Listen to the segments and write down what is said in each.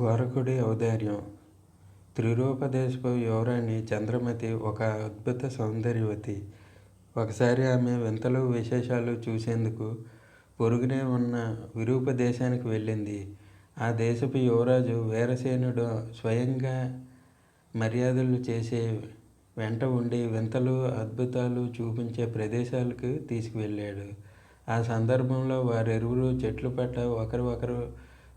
గోరకుడి ఔదార్యం త్రిరూపదేశపు యువరాణి చంద్రమతి ఒక అద్భుత సౌందర్యవతి. ఒకసారి ఆమె వింతలు విశేషాలు చూసేందుకు పొరుగునే ఉన్న విరూప దేశానికి వెళ్ళింది. ఆ దేశపు యువరాజు వీరసేనుడు స్వయంగా మర్యాదలు చేసే వెంట ఉండి వింతలు అద్భుతాలు చూపించే ప్రదేశాలకు తీసుకువెళ్ళాడు. ఆ సందర్భంలో వారిరువురు చెట్లు పట్ల ఒకరు ఒకరు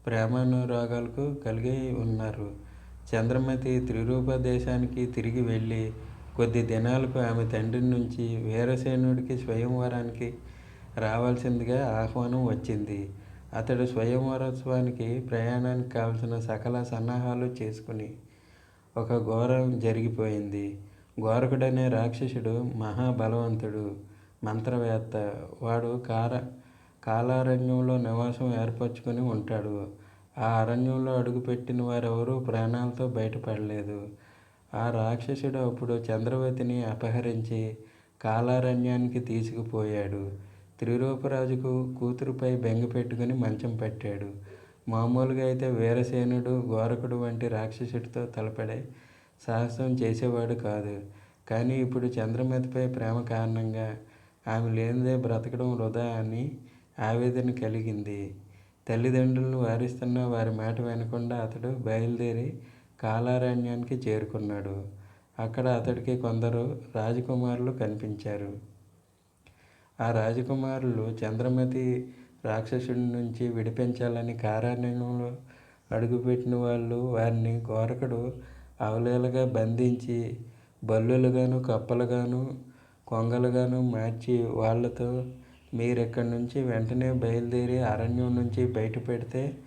ప్రేమానురాగాలకు కలిగి ఉన్నారు. చంద్రమతి త్రిరూప దేశానికి తిరిగి వెళ్ళి కొద్ది దినాలకు ఆమె తండ్రి నుంచి వీరసేనుడికి స్వయంవరానికి రావాల్సిందిగా ఆహ్వానం వచ్చింది. అతడు స్వయంవరోత్సవానికి ప్రయాణానికి కావలసిన సకల సన్నాహాలు చేసుకుని ఒక ఘోరం జరిగిపోయింది. ఘోరకుడనే రాక్షసుడు మహా బలవంతుడు, మంత్రవేత్త. వాడు కార కాలారణ్యంలో నివాసం ఏర్పరచుకొని ఉంటాడు. ఆ అరణ్యంలో అడుగుపెట్టిన వారెవరూ ప్రాణాలతో బయటపడలేదు. ఆ రాక్షసుడు అప్పుడు చంద్రవతిని అపహరించి కాలారణ్యానికి తీసుకుపోయాడు. త్రిరూపరాజుకు కూతురుపై బెంగ పెట్టుకుని మంచం పట్టాడు. మామూలుగా అయితే వీరసేనుడు గోరకుడు వంటి రాక్షసుడితో తలపడే సాహసం చేసేవాడు కాదు. కానీ ఇప్పుడు చంద్రమతిపై ప్రేమ కారణంగా ఆమె లేనిదే బ్రతకడం వృధా అని ఆవేదన కలిగింది. తల్లిదండ్రులను వారిస్తున్న వారి మాట వినకుండా అతడు బయలుదేరి కాలారణ్యానికి చేరుకున్నాడు. అక్కడ అతడికి కొందరు రాజకుమారులు కనిపించారు. ఆ రాజకుమారులు చంద్రమతి రాక్షసుడి నుంచి విడిపించాలని కారారణ్యంలో అడుగుపెట్టిన వాళ్ళు వారిని గోరకుడు అవలేలుగా బంధించి బల్లులుగాను, కప్పలుగాను, కొంగలుగాను మార్చి వాళ్ళతో మీరు ఇక్కడ నుంచి వెంటనే బయలుదేరి అరణ్యం నుంచి బయటపెడితే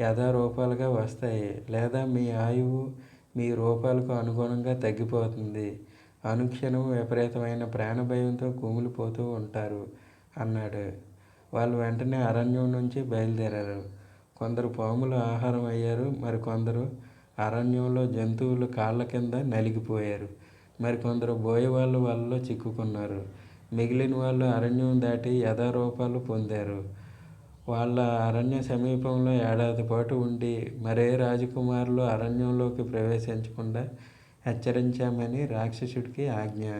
యథారూపాలుగా వస్తాయి. లేదా మీ ఆయువు మీ రూపాలకు అనుగుణంగా తగ్గిపోతుంది. అనుక్షణం విపరీతమైన ప్రాణభయంతో కుమిలిపోతూ ఉంటారు అన్నాడు. వాళ్ళు వెంటనే అరణ్యం నుంచి బయలుదేరారు. కొందరు పాములు ఆహారం అయ్యారు. మరికొందరు అరణ్యంలో జంతువులు కాళ్ళ కింద నలిగిపోయారు. మరికొందరు బోయవాళ్ళు వలలో చిక్కుకున్నారు. మిగిలిన వాళ్ళు అరణ్యం దాటి యథారూపాలు పొందారు. వాళ్ళ అరణ్య సమీపంలో ఏడాదిపాటు ఉండి మరే రాజకుమారులు అరణ్యంలోకి ప్రవేశించకుండా హెచ్చరించామని రాక్షసుడికి ఆజ్ఞ.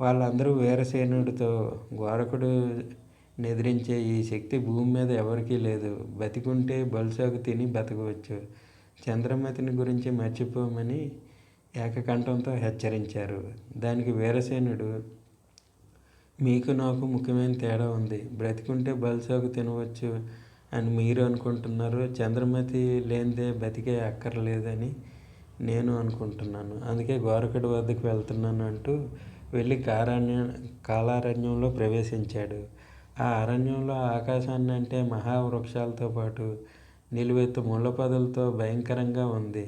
వాళ్ళందరూ వీరసేనుడితో గోరకుడు నిద్రించే ఈ శక్తి భూమి మీద ఎవరికీ లేదు. బతికుంటే బలుసాకు తిని బతకవచ్చు. చంద్రమతిని గురించి మర్చిపోమని ఏకకంఠంతో హెచ్చరించారు. దానికి వీరసేనుడు మీకు నాకు ముఖ్యమైన తేడా ఉంది. బ్రతికుంటే బలుసాకు తినవచ్చు అని మీరు అనుకుంటున్నారు. చంద్రమతి లేనిదే బతికే అక్కర్లేదని నేను అనుకుంటున్నాను. అందుకే గోరఖుడి వద్దకు వెళ్తున్నాను అంటూ వెళ్ళి కాలారణ్యంలో ప్రవేశించాడు. ఆ అరణ్యంలో ఆకాశాన్ని అంటే మహావృక్షాలతో పాటు నిలువెత్తు ముళ్ళపొదలతో భయంకరంగా ఉంది.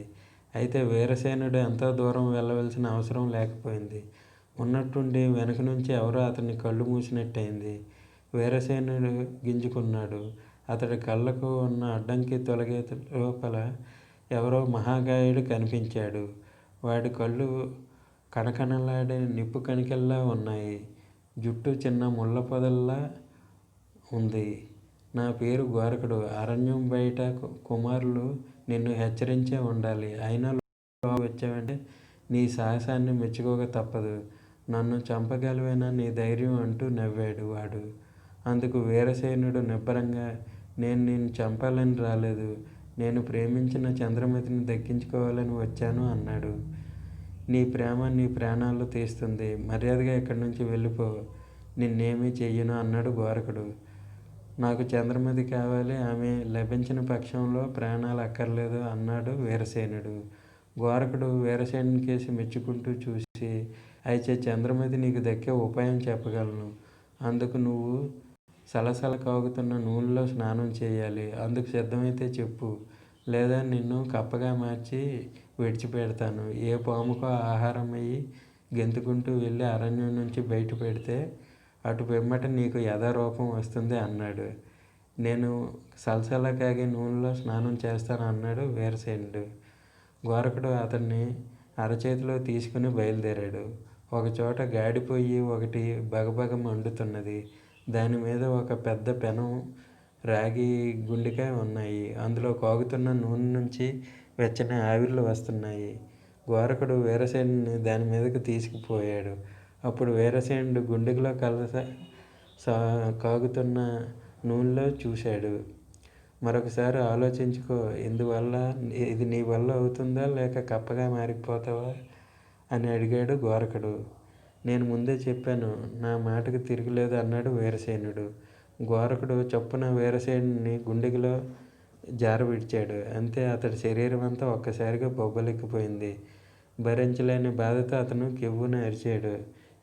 అయితే వీరసేనుడు ఎంతో దూరం వెళ్ళవలసిన అవసరం లేకపోయింది. ఉన్నట్టుండి వెనక నుంచి ఎవరో అతని కళ్ళు మూసినట్టయింది. వీరసేనుడు గింజుకున్నాడు. అతడి కళ్ళకు ఉన్న అడ్డంకి తొలగే లోపల ఎవరో మహాగాయుడు కనిపించాడు. వాడి కళ్ళు కణకణలాడే నిప్పు కణికల్లా ఉన్నాయి. జుట్టు చిన్న ముళ్ళపొదల్లా ఉంది. నా పేరు గోరకుడు అరణ్యం బయట కుమారులు నిన్ను హెచ్చరించే ఉండాలి. అయినా వచ్చావంటే నీ సాహసాన్ని మెచ్చుకోక తప్పదు. నన్ను చంపగలవేనా నీ ధైర్యం అంటూ నవ్వాడు వాడు. అందుకు వీరసేనుడు నిబ్బరంగా నేను నిన్ను చంపాలని రాలేదు. నేను ప్రేమించిన చంద్రమతిని దక్కించుకోవాలని వచ్చాను అన్నాడు. నీ ప్రేమ నీ ప్రాణాలు తీస్తుంది. మర్యాదగా ఇక్కడి నుంచి వెళ్ళిపో. నిన్నేమీ చెయ్యను అన్నాడు గోరకుడు నాకు చంద్రమతి కావాలి. ఆమె లభించిన పక్షంలో ప్రాణాలు అక్కర్లేదు అన్నాడు వీరసేనుడు. గోరఖుడు వీరసేనునికేసి మెచ్చుకుంటూ చూసి అయితే చంద్రమతి నీకు దక్కే ఉపాయం చెప్పగలను. అందుకు నువ్వు సలసల కాగుతున్న నూనెలో స్నానం చేయాలి అందుకు సిద్ధమైతే చెప్పు. లేదా నిన్ను కప్పగా మార్చి విడిచిపెడతాను. ఏ పాముకో అయ్యి గెంతుకుంటూ వెళ్ళి అరణ్యం నుంచి బయటపడితే అటు పిమ్మట నీకు యథారూపం వస్తుంది అన్నాడు. నేను సలసల కాగే నూనెలో స్నానం చేస్తాను అన్నాడు వీరసేనుడు. గోరకుడు అతన్ని అరచేతిలో తీసుకుని బయలుదేరాడు. ఒకచోట గాడిపొయ్యి ఒకటి బగబగ మండుతున్నది. దానిమీద ఒక పెద్ద పెనం రాగి గుండికాయ ఉన్నాయి అందులో కాగుతున్న నూనె నుంచి వెచ్చని ఆవిర్లు వస్తున్నాయి గోరకుడు వీరసేనుని దాని మీదకు తీసుకుపోయాడు అప్పుడు వీరసేనుడు గుండెలో కలస సా కాగుతున్న నూనెలో చూశాడు మరొకసారి ఆలోచించుకో ఇందువల్ల ఇది నీ వల్ల అవుతుందా? లేక కప్పగా మారిపోతావా? అని అడిగాడు గోరకుడు నేను ముందే చెప్పాను నా మాటకు తిరుగులేదు అన్నాడు వీరసేనుడు. గోరకుడు చొప్పున వీరసేనుని గుండెలో జారవిడిచాడు. అంతే అతడి శరీరం అంతా ఒక్కసారిగా బొబ్బలెక్కిపోయింది భరించలేని బాధతో అతను కెవ్వున అరిచాడు.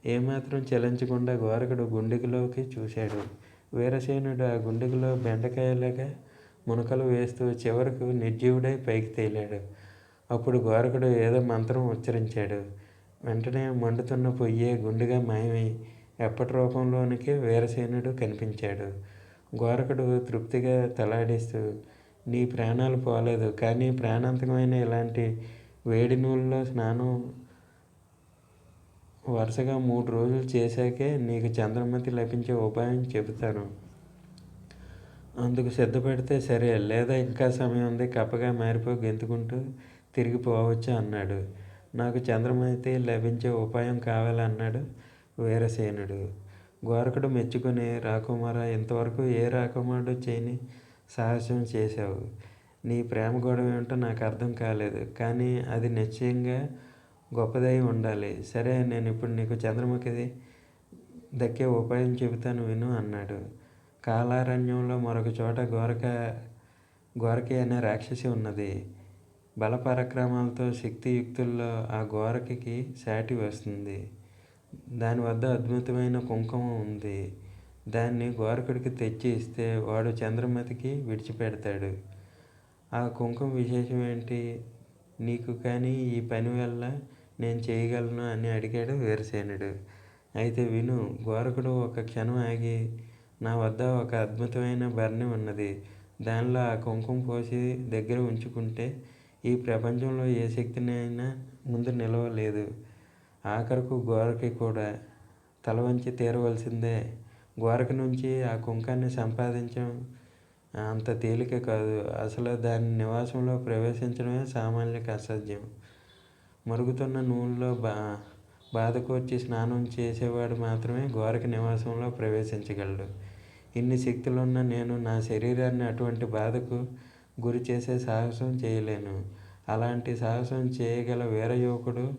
ఏమాత్రం చలించకుండా గోరకుడు గుండెలోకి చూశాడు. వీరసేనుడు ఆ గుండెలో బెండకాయలాగా మునకలు వేస్తూ చివరకు నిర్జీవుడై పైకి తేలాడు. అప్పుడు గోరకుడు ఏదో మంత్రం ఉచ్చరించాడు. వెంటనే మండుతున్న పొయ్యే గుండుగా మాయమై ఎప్పటి రూపంలోనికి వీరసేనుడు కనిపించాడు. గోరకుడు తృప్తిగా తలాడిస్తూ నీ ప్రాణాలు పోలేదు కానీ ప్రాణాంతకమైన ఇలాంటి వేడి నూనెలో స్నానం వరుసగా మూడు రోజులు చేశాకే నీకు చంద్రమతి లభించే ఉపాయం చెబుతాను. అందుకు సిద్ధపడితే సరే లేదా ఇంకా సమయం ఉంది కప్పగా మారిపోయి గెంతుకుంటూ తిరిగిపోవచ్చు అన్నాడు. నాకు చంద్రమతి లభించే ఉపాయం కావాలన్నాడు వీరసేనుడు. గోరకుడు మెచ్చుకుని రాకుమార ఇంతవరకు ఏ రాకుమారుడు చేయని సాహసం చేశావు? నీ ప్రేమ గొడవ ఏమిటో నాకు అర్థం కాలేదు కానీ అది నిశ్చయంగా గొప్పదై ఉండాలి. సరే నేను ఇప్పుడు నీకు చంద్రముఖిది దక్కే ఉపాయం చెబుతాను విను అన్నాడు. కాలారణ్యంలో మరొక చోట గోరక గోరకి అనే రాక్షసి ఉన్నది. బలపరాక్రమాలతో శక్తియుక్తుల్లో ఆ గోరకి సాటి వస్తుంది. దాని వద్ద అద్భుతమైన కుంకుమ ఉంది. దాన్ని గోరకుడికి తెచ్చి ఇస్తే వాడు చంద్రమతికి విడిచిపెడతాడు. ఆ కుంకుమ విశేషం ఏంటి? నీకు కానీ ఈ పని వల్ల నేను చేయగలను అని అడిగాడు వీరసేనుడు. అయితే విను గోరకుడు ఒక క్షణం ఆగి నా వద్ద ఒక అద్భుతమైన భరణి ఉన్నది. దానిలో ఆ కుంకుమ పోసి దగ్గర ఉంచుకుంటే ఈ ప్రపంచంలో ఏ శక్తినైనా ముందు నిలవలేదు. ఆఖరకు గోరకి కూడా తల వంచి తీరవలసిందే. గోరక నుంచి ఆ కుంకాన్ని సంపాదించడం అంత తేలిక కాదు. అసలు దాని నివాసంలో ప్రవేశించడమే సామాన్యకు అసాధ్యం మరుగుతున్న నూనెలో బా బాధకు వచ్చి స్నానం చేసేవాడు మాత్రమే గోరక నివాసంలో ప్రవేశించగలడు. ఇన్ని శక్తులున్న నేను నా శరీరాన్ని అటువంటి బాధకు గురి చేసే సాహసం చేయలేను. అలాంటి సాహసం చేయగల వీర యువకుడు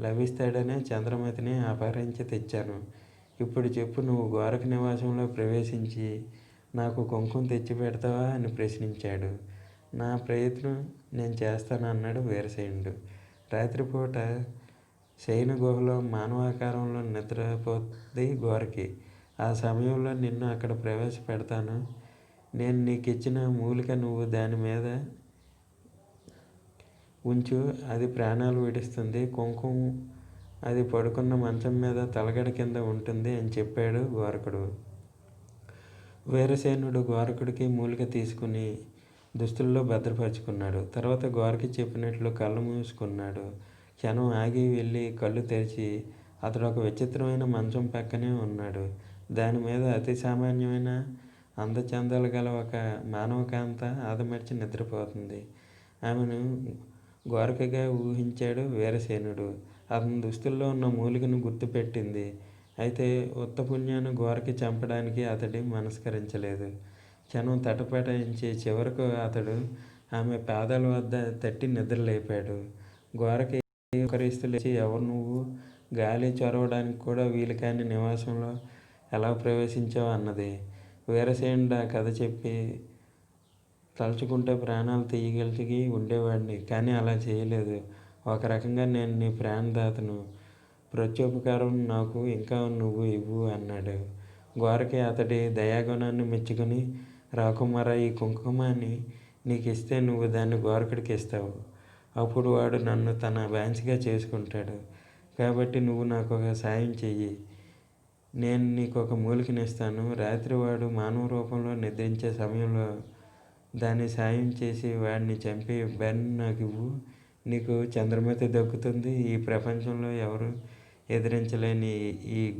లభిస్తాడనే చంద్రమతిని అపహరించి తెచ్చాను. ఇప్పుడు చెప్పు నువ్వు గోరఖ నివాసంలో ప్రవేశించి నాకు కుంకుమ తెచ్చి పెడతావా అని ప్రశ్నించాడు. నా ప్రయత్నం నేను చేస్తాను అన్నాడు వీరసేనుడు. రాత్రిపూట శయన గుహలో మానవాకారంలో నిద్రపోతుంది గోరకి ఆ సమయంలో నిన్ను అక్కడ ప్రవేశపెడతాను. నేను నీకు ఇచ్చిన మూలిక నువ్వు దాని మీద ఉంచు అది ప్రాణాలు విడుస్తుంది. కుంకుమ అది పడుకున్న మంచం మీద తలగడ కింద ఉంటుంది అని చెప్పాడు గోరకుడు. వీరసేనుడు గోరకుడికి మూలిక తీసుకుని దుస్తుల్లో భద్రపరుచుకున్నాడు. తర్వాత గోరకి చెప్పినట్లు కళ్ళు మూసుకున్నాడు. క్షణం ఆగి వెళ్ళి కళ్ళు తెరిచి అతడు ఒక విచిత్రమైన మంచం పక్కనే ఉన్నాడు. దాని మీద అతి సామాన్యమైన అందచందాలు గల ఒక మానవకాంత ఆదమర్చి నిద్రపోతుంది. ఆమెను గోరకగా ఊహించాడు వీరసేనుడు. అతని దుస్తుల్లో ఉన్న మూలికను గుర్తుపెట్టింది. అయితే ఉత్తపుణ్యాన్ని గోరకి చంపడానికి అతడి మనస్కరించలేదు. క్షణం తటపటాయించి చివరకు అతడు ఆమె పాదాల వద్ద తట్టి నిద్రలేపాడు. గోరకి ఒకరిస్తూ లేచి ఎవరు నువ్వు? గాలి చొరవడానికి కూడా వీలు కాని నివాసంలో ఎలా ప్రవేశించావు అన్నది. వీరసేనుడు ఆ కథ చెప్పి తలుచుకుంటే ప్రాణాలు తీయగలిగి ఉండేవాడిని కానీ అలా చేయలేదు. ఒక రకంగా నేను నీ ప్రాణదాతను. ప్రత్యుపకారం నాకు ఇంకా నువ్వు ఇవ్వు అన్నాడు. గోరకి అతడి దయాగుణాన్ని మెచ్చుకొని రాకుమార ఈ కుంకుమాన్ని నీకు ఇస్తే నువ్వు దాన్ని గోరకుడికి ఇస్తావు. అప్పుడు వాడు నన్ను తన బ్యాన్స్గా చేసుకుంటాడు. కాబట్టి నువ్వు నాకు ఒక సాయం చెయ్యి. నేను నీకు ఒక మూలికనిస్తాను రాత్రి వాడు మానవ రూపంలో నిద్రించే సమయంలో దాన్ని సాయం చేసి వాడిని చంపి బెన్ నాకు ఇవ్వు. నీకు చంద్రమతి దక్కుతుంది. ఈ ప్రపంచంలో ఎవరు ఎదిరించలేని ఈ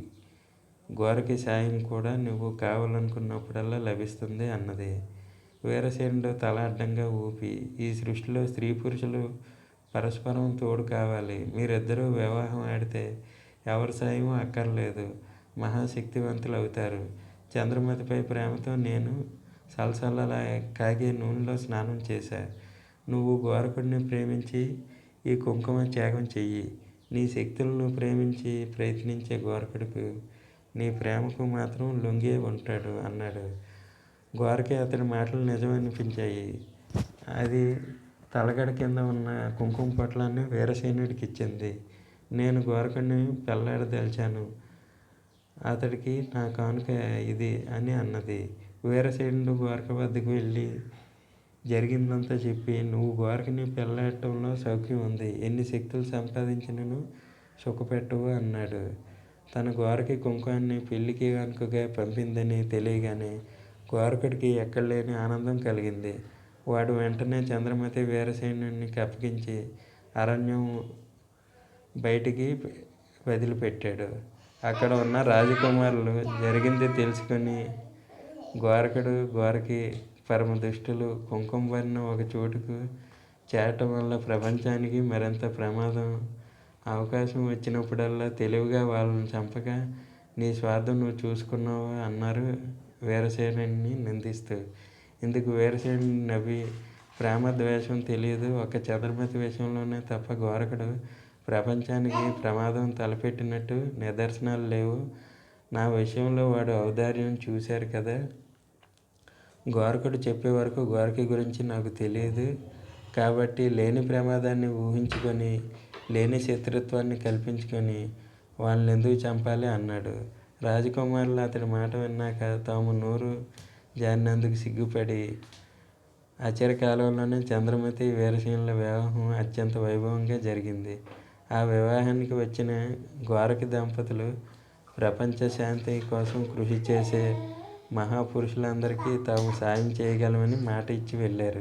గోరకి సాయం కూడా నువ్వు కావాలనుకున్నప్పుడల్లా లభిస్తుంది అన్నది. వీరసేనుడు తల అడ్డంగా ఊపి ఈ సృష్టిలో స్త్రీ పురుషులు పరస్పరం తోడు కావాలి. మీరిద్దరూ వివాహం ఆడితే ఎవరి సాయం అక్కర్లేదు. మహాశక్తివంతులు అవుతారు చంద్రమతిపై ప్రేమతో నేను సలసలలా కాగే నూనెలో స్నానం చేశా. నువ్వు గోరకుడిని ప్రేమించి ఈ కుంకుమ త్యాగం చెయ్యి. నీ శక్తులను ప్రేమించి ప్రయత్నించే గోరకుడికి నీ ప్రేమకు మాత్రం లొంగే ఉంటాడు అన్నాడు. గోరకి అతని మాటలు నిజమనిపించాయి. అది తలగడ కింద ఉన్న కుంకుమ పొట్లాన్ని వీరసేనుడికి ఇచ్చింది నేను గోరకుడిని పెళ్ళాడదలిచాను. అతడికి నా కానుక ఇది అని అన్నది. వీరసేనుడు గోరక వద్దకు వెళ్ళి జరిగిందంతా చెప్పి నువ్వు గోరకని పెళ్ళాడటంలో సౌఖ్యం ఉంది. ఎన్ని శక్తులు సంపాదించినను సుఖపెట్టవు అన్నాడు. తన గోరకి కుంకుమాన్ని పెళ్ళికి కనుకగా పంపిందని తెలియగానే గోరకుడికి ఎక్కడలేని ఆనందం కలిగింది. వాడు వెంటనే చంద్రమతి వీరసేనుడికి అప్పగించి అరణ్యం బయటికి వదిలిపెట్టాడు. అక్కడ ఉన్న రాజకుమారులు జరిగింది తెలుసుకొని గోరకుడు గోరకి పరమ దుష్టులు కుంకుమ పడిన ఒక చోటుకు చేరటం వల్ల ప్రపంచానికి మరింత ప్రమాదం అవకాశం వచ్చినప్పుడల్లా తెలివిగా వాళ్ళని చంపక నీ స్వార్థం నువ్వు చూసుకున్నావు అన్నారు వీరసేనుని నిందిస్తూ. ఇందుకు వీరసేనుడు నవ్వి ప్రేమ ద్వేషం తెలియదు ఒక చతుర్మతి విషయంలోనే తప్ప గోరకుడు ప్రపంచానికి ప్రమాదం తలపెట్టినట్టు నిదర్శనాలు లేవు. నా విషయంలో వాడు ఔదార్యం చూశారు కదా. గోరకుడు చెప్పే వరకు గోరకి గురించి నాకు తెలియదు. కాబట్టి లేని ప్రమాదాన్ని ఊహించుకొని లేని శత్రుత్వాన్ని కల్పించుకొని వాళ్ళని ఎందుకు చంపాలి అన్నాడు. రాజకుమారులు అతడి మాట విన్నాక తాము నోరు జారినందుకు సిగ్గుపడి అచిరకాలంలోనే చంద్రమతి వీరసేనుల వివాహం అత్యంత వైభవంగా జరిగింది. ఆ వివాహానికి వచ్చిన గోరకి దంపతులు ప్రపంచ శాంతి కోసం కృషి చేసే మహాపురుషులందరికీ తాము సాయం చేయగలమని మాట ఇచ్చి వెళ్ళారు.